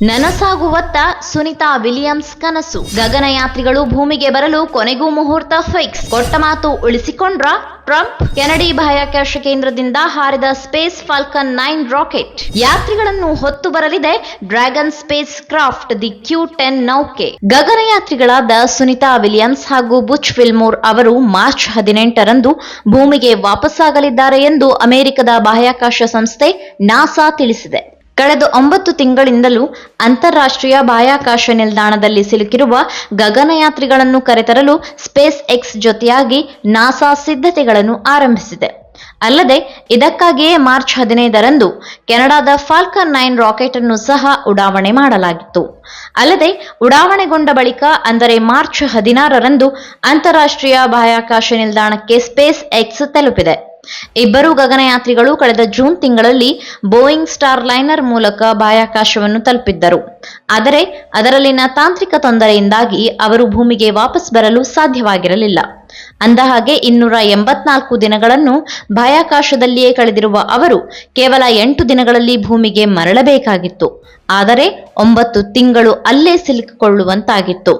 ನನಸಾಗುವತ್ತ Sunita Williams ಕನಸು. ಗಗನಯಾತ್ರಿಗಳು ಭೂಮಿಗೆ ಬರಲು ಕೊನೆಗೂ ಮುಹೂರ್ತ ಫಿಕ್ಸ್. ಕೊಟ್ಟ ಮಾತು ಉಳಿಸಿಕೊಂಡ್ರ ಟ್ರಂಪ್. ಕೆನಡಿ ಬಾಹ್ಯಾಕಾಶ ಕೇಂದ್ರದಿಂದ ಹಾರಿದ ಸ್ಪೇಸ್ ಫಾಲ್ಕನ್ ನೈನ್ ರಾಕೆಟ್. ಯಾತ್ರಿಗಳನ್ನು ಹೊತ್ತು ಬರಲಿದೆ Dragon spacecraft the Q ten ನೌಕೆ. ಗಗನಯಾತ್ರಿಗಳಾದ ಸುನಿತಾ ವಿಲಿಯಮ್ಸ್ ಹಾಗೂ ಬುಚ್ ವಿಲ್ಮೋರ್ ಅವರು ಮಾರ್ಚ್ ಹದಿನೆಂಟರಂದು ಭೂಮಿಗೆ ವಾಪಸ್ಸಾಗಲಿದ್ದಾರೆ ಎಂದು ಅಮೆರಿಕದ ಬಾಹ್ಯಾಕಾಶ ಸಂಸ್ಥೆ ನಾಸಾ ತಿಳಿಸಿದೆ. ಕಳೆದ ಒಂಬತ್ತು ತಿಂಗಳಿಂದಲೂ ಅಂತಾರಾಷ್ಟ್ರೀಯ ಬಾಹ್ಯಾಕಾಶ ನಿಲ್ದಾಣದಲ್ಲಿ ಸಿಲುಕಿರುವ ಗಗನಯಾತ್ರಿಗಳನ್ನು ಕರೆತರಲು ಸ್ಪೇಸ್ ಎಕ್ಸ್ ಜೊತೆಯಾಗಿ ನಾಸಾ ಸಿದ್ಧತೆಗಳನ್ನು ಆರಂಭಿಸಿದೆ. ಅಲ್ಲದೆ, ಇದಕ್ಕಾಗಿಯೇ ಮಾರ್ಚ್ ಹದಿನೈದರಂದು ಕೆನಡಾದ ಫಾಲ್ಕನ್ ನೈನ್ ರಾಕೆಟ್ ಅನ್ನು ಸಹ ಉಡಾವಣೆ ಮಾಡಲಾಗಿತ್ತು. ಅಲ್ಲದೆ, ಉಡಾವಣೆಗೊಂಡ ಬಳಿಕ, ಅಂದರೆ ಮಾರ್ಚ್ ಹದಿನಾರರಂದು ಅಂತಾರಾಷ್ಟ್ರೀಯ ಬಾಹ್ಯಾಕಾಶ ನಿಲ್ದಾಣಕ್ಕೆ ಸ್ಪೇಸ್ ಎಕ್ಸ್ ತಲುಪಿದೆ. ಇಬ್ಬರು ಗಗನಯಾತ್ರಿಗಳು ಕಳೆದ ಜೂನ್ ತಿಂಗಳಲ್ಲಿ ಬೋಯಿಂಗ್ ಸ್ಟಾರ್ ಲೈನರ್ ಮೂಲಕ ಬಾಹ್ಯಾಕಾಶವನ್ನು ತಲುಪಿದ್ದರು. ಆದರೆ ಅದರಲ್ಲಿನ ತಾಂತ್ರಿಕ ತೊಂದರೆಯಿಂದಾಗಿ ಅವರು ಭೂಮಿಗೆ ವಾಪಸ್ ಬರಲು ಸಾಧ್ಯವಾಗಿರಲಿಲ್ಲ. ಅಂದಹಾಗೆ ಇನ್ನೂರ ಎಂಬತ್ನಾಲ್ಕು ದಿನಗಳನ್ನು ಬಾಹ್ಯಾಕಾಶದಲ್ಲಿಯೇ ಕಳೆದಿರುವ ಅವರು ಕೇವಲ ಎಂಟು ದಿನಗಳಲ್ಲಿ ಭೂಮಿಗೆ ಮರಳಬೇಕಾಗಿತ್ತು. ಆದರೆ ಒಂಬತ್ತು ತಿಂಗಳು ಅಲ್ಲೇ ಸಿಲುಕಿಕೊಳ್ಳುವಂತಾಗಿತ್ತು.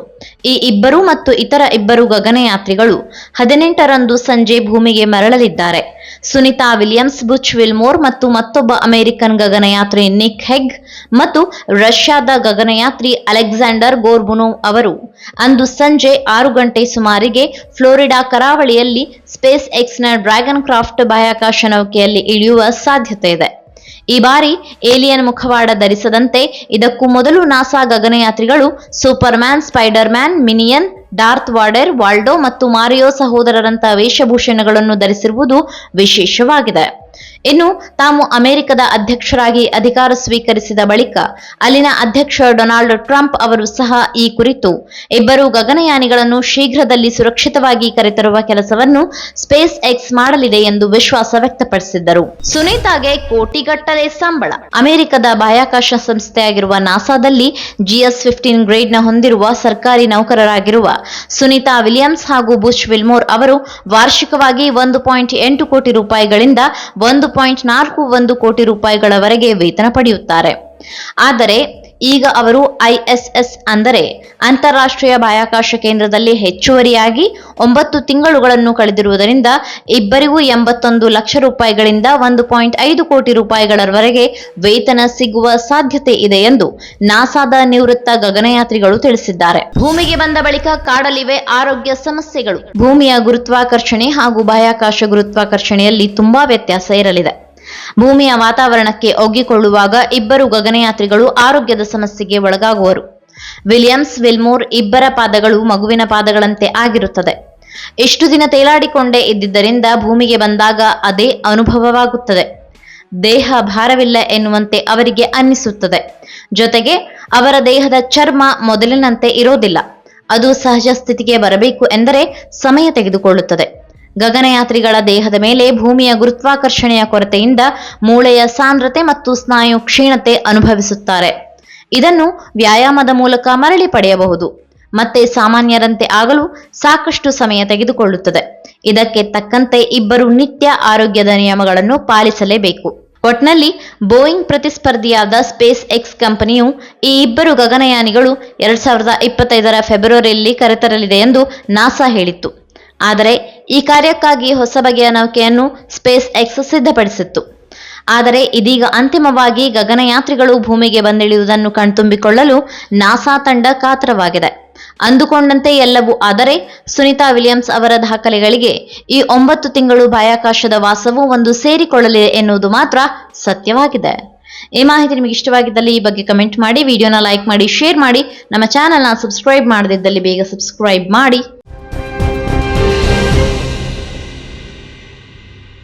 ಈ ಇಬ್ಬರು ಮತ್ತು ಇತರ ಇಬ್ಬರು ಗಗನಯಾತ್ರಿಗಳು ಹದಿನೆಂಟರಂದು ಸಂಜೆ ಭೂಮಿಗೆ ಮರಳಲಿದ್ದಾರೆ. ಸುನಿತಾ ವಿಲಿಯಮ್ಸ್, ಬುಚ್ ವಿಲ್ಮೋರ್ ಮತ್ತು ಮತ್ತೊಬ್ಬ ಅಮೆರಿಕನ್ ಗಗನಯಾತ್ರಿ ನಿಕ್ ಹೆಗ್ ಮತ್ತು ರಷ್ಯಾದ ಗಗನಯಾತ್ರಿ ಅಲೆಕ್ಸಾಂಡರ್ ಗೋರ್ಬುನೋವ್ ಅವರು. ಅಂದು ಸಂಜೆ ಆರು ಗಂಟೆ ಸುಮಾರಿಗೆ ಫ್ಲೋರಿಡಾ ಕರಾವಳಿಯಲ್ಲಿ ಸ್ಪೇಸ್ ಎಕ್ಸ್ನ ಡ್ರ್ಯಾಗನ್ ಕ್ರಾಫ್ಟ್ ಬಾಹ್ಯಾಕಾಶ ನೌಕೆಯಲ್ಲಿ ಇಳಿಯುವ ಸಾಧ್ಯತೆ ಇದೆ. ಈ ಬಾರಿ ಏಲಿಯನ್ ಮುಖವಾಡ ಧರಿಸದಂತೆ ಇದಕ್ಕೂ ಮೊದಲು NASA ಗಗನಯಾತ್ರಿಗಳು Superman Spiderman minion Darth Vader Waldo ಮತ್ತು ಮಾರಿಯೋ ಸಹೋದರರಂತಹ ವೇಷಭೂಷಣಗಳನ್ನು ಧರಿಸಿರುವುದು ವಿಶೇಷವಾಗಿದೆ. ಇನ್ನು ತಾವು ಅಮೆರಿಕದ ಅಧ್ಯಕ್ಷರಾಗಿ ಅಧಿಕಾರ ಸ್ವೀಕರಿಸಿದ ಬಳಿಕ ಅಲ್ಲಿನ ಅಧ್ಯಕ್ಷ ಡೊನಾಲ್ಡ್ ಟ್ರಂಪ್ ಅವರು ಸಹ ಈ ಕುರಿತು ಇಬ್ಬರು ಗಗನಯಾನಿಗಳನ್ನು ಶೀಘ್ರದಲ್ಲಿ ಸುರಕ್ಷಿತವಾಗಿ ಕರೆತರುವ ಕೆಲಸವನ್ನು ಸ್ಪೇಸ್ ಎಕ್ಸ್ ಮಾಡಲಿದೆ ಎಂದು ವಿಶ್ವಾಸ ವ್ಯಕ್ತಪಡಿಸಿದ್ದರು. ಸುನೀತಾಗೆ ಕೋಟಿಗಟ್ಟಲೆ ಸಂಬಳ. ಅಮೆರಿಕದ ಬಾಹ್ಯಾಕಾಶ ಸಂಸ್ಥೆಯಾಗಿರುವ ನಾಸಾದಲ್ಲಿ ಜಿಎಸ್ ಫಿಫ್ಟೀನ್ ಗ್ರೇಡ್ನ ಹೊಂದಿರುವ ಸರ್ಕಾರಿ ನೌಕರರಾಗಿರುವ ಸುನೀತಾ ವಿಲಿಯಮ್ಸ್ ಹಾಗೂ ಬುಷ್ ವಿಲ್ಮೋರ್ ಅವರು ವಾರ್ಷಿಕವಾಗಿ ಒಂದು ಪಾಯಿಂಟ್ ಎಂಟು ಕೋಟಿ ರೂಪಾಯಿಗಳಿಂದ ಒಂದು ಪಾಯಿಂಟ್ ನಾಲ್ಕು ಒಂದು ಕೋಟಿ ರೂಪಾಯಿಗಳವರೆಗೆ ವೇತನ ಪಡೆಯುತ್ತಾರೆ. ಆದರೆ ಈಗ ಅವರು ಐಎಸ್ಎಸ್ ಅಂದರೆ ಅಂತಾರಾಷ್ಟ್ರೀಯ ಬಾಹ್ಯಾಕಾಶ ಕೇಂದ್ರದಲ್ಲಿ ಹೆಚ್ಚುವರಿಯಾಗಿ ಒಂಬತ್ತು ತಿಂಗಳುಗಳನ್ನು ಕಳೆದಿರುವುದರಿಂದ ಇಬ್ಬರಿಗೂ ಎಂಬತ್ತೊಂದು ಲಕ್ಷ ರೂಪಾಯಿಗಳಿಂದ ಒಂದು ಪಾಯಿಂಟ್ ಐದು ಕೋಟಿ ರೂಪಾಯಿಗಳವರೆಗೆ ವೇತನ ಸಿಗುವ ಸಾಧ್ಯತೆ ಇದೆ ಎಂದು ನಾಸಾದ ನಿವೃತ್ತ ಗಗನಯಾತ್ರಿಗಳು ತಿಳಿಸಿದ್ದಾರೆ. ಭೂಮಿಗೆ ಬಂದ ಬಳಿಕ ಕಾಡಲಿವೆ ಆರೋಗ್ಯ ಸಮಸ್ಯೆಗಳು. ಭೂಮಿಯ ಗುರುತ್ವಾಕರ್ಷಣೆ ಹಾಗೂ ಬಾಹ್ಯಾಕಾಶ ಗುರುತ್ವಾಕರ್ಷಣೆಯಲ್ಲಿ ತುಂಬಾ ವ್ಯತ್ಯಾಸ ಇರಲಿದೆ. ಭೂಮಿಯ ವಾತಾವರಣಕ್ಕೆ ಒಗ್ಗಿಕೊಳ್ಳುವಾಗ ಇಬ್ಬರು ಗಗನಯಾತ್ರಿಗಳು ಆರೋಗ್ಯದ ಸಮಸ್ಯೆಗೆ ಒಳಗಾಗುವರು. ವಿಲಿಯಮ್ಸ್ ವಿಲ್ಮೋರ್ ಇಬ್ಬರ ಪಾದಗಳು ಮಗುವಿನ ಪಾದಗಳಂತೆ ಆಗಿರುತ್ತದೆ. ಇಷ್ಟು ದಿನ ತೇಲಾಡಿಕೊಂಡೇ ಇದ್ದಿದ್ದರಿಂದ ಭೂಮಿಗೆ ಬಂದಾಗ ಅದೇ ಅನುಭವವಾಗುತ್ತದೆ. ದೇಹ ಭಾರವಿಲ್ಲ ಎನ್ನುವಂತೆ ಅವರಿಗೆ ಅನ್ನಿಸುತ್ತದೆ. ಜೊತೆಗೆ ಅವರ ದೇಹದ ಚರ್ಮ ಮೊದಲಿನಂತೆ ಇರೋದಿಲ್ಲ. ಅದು ಸಹಜ ಸ್ಥಿತಿಗೆ ಬರಬೇಕು ಎಂದರೆ ಸಮಯ ತೆಗೆದುಕೊಳ್ಳುತ್ತದೆ. ಗಗನಯಾತ್ರಿಗಳ ದೇಹದ ಮೇಲೆ ಭೂಮಿಯ ಗುರುತ್ವಾಕರ್ಷಣೆಯ ಕೊರತೆಯಿಂದ ಮೂಳೆಯ ಸಾಂದ್ರತೆ ಮತ್ತು ಸ್ನಾಯು ಕ್ಷೀಣತೆ ಅನುಭವಿಸುತ್ತಾರೆ. ಇದನ್ನು ವ್ಯಾಯಾಮದ ಮೂಲಕ ಮರಳಿ ಪಡೆಯಬಹುದು. ಮತ್ತೆ ಸಾಮಾನ್ಯರಂತೆ ಆಗಲು ಸಾಕಷ್ಟು ಸಮಯ ತೆಗೆದುಕೊಳ್ಳುತ್ತದೆ. ಇದಕ್ಕೆ ತಕ್ಕಂತೆ ಇಬ್ಬರು ನಿತ್ಯ ಆರೋಗ್ಯದ ನಿಯಮಗಳನ್ನು ಪಾಲಿಸಲೇಬೇಕು. ಒಟ್ನಲ್ಲಿ ಬೋಯಿಂಗ್ ಪ್ರತಿಸ್ಪರ್ಧಿಯಾದ ಸ್ಪೇಸ್ ಎಕ್ಸ್ ಕಂಪನಿಯು ಈ ಇಬ್ಬರು ಗಗನಯಾನಿಗಳು ಎರಡ್ ಸಾವಿರದ ಇಪ್ಪತ್ತೈದರ ಫೆಬ್ರವರಿಯಲ್ಲಿ ಕರೆತರಲಿದೆ ಎಂದು ನಾಸಾ ಹೇಳಿತ್ತು. ಆದರೆ ಈ ಕಾರ್ಯಕ್ಕಾಗಿ ಹೊಸ ಬಗೆಯ ನೌಕೆಯನ್ನು ಸ್ಪೇಸ್ ಎಕ್ಸ್ ಸಿದ್ಧಪಡಿಸಿತ್ತು. ಆದರೆ ಇದೀಗ ಅಂತಿಮವಾಗಿ ಗಗನಯಾತ್ರಿಗಳು ಭೂಮಿಗೆ ಬಂದಿಳಿಯುವುದನ್ನು ಕಣ್ತುಂಬಿಕೊಳ್ಳಲು ನಾಸಾ ತಂಡ ಕಾತರವಾಗಿದೆ. ಅಂದುಕೊಂಡಂತೆ ಎಲ್ಲವೂ ಆದರೆ ಸುನಿತಾ ವಿಲಿಯಮ್ಸ್ ಅವರ ದಾಖಲೆಗಳಿಗೆ ಈ ಒಂಬತ್ತು ತಿಂಗಳು ಬಾಹ್ಯಾಕಾಶದ ವಾಸವು ಒಂದು ಸೇರಿಕೊಳ್ಳಲಿದೆ ಎನ್ನುವುದು ಮಾತ್ರ ಸತ್ಯವಾಗಿದೆ. ಈ ಮಾಹಿತಿ ನಿಮಗೆ ಇಷ್ಟವಾಗಿದ್ದಲ್ಲಿ ಈ ಬಗ್ಗೆ ಕಮೆಂಟ್ ಮಾಡಿ, ವಿಡಿಯೋನ ಲೈಕ್ ಮಾಡಿ, ಶೇರ್ ಮಾಡಿ, ನಮ್ಮ ಚಾನೆಲ್ನ ಸಬ್ಸ್ಕ್ರೈಬ್ ಮಾಡದಿದ್ದಲ್ಲಿ ಬೇಗ ಸಬ್ಸ್ಕ್ರೈಬ್ ಮಾಡಿ.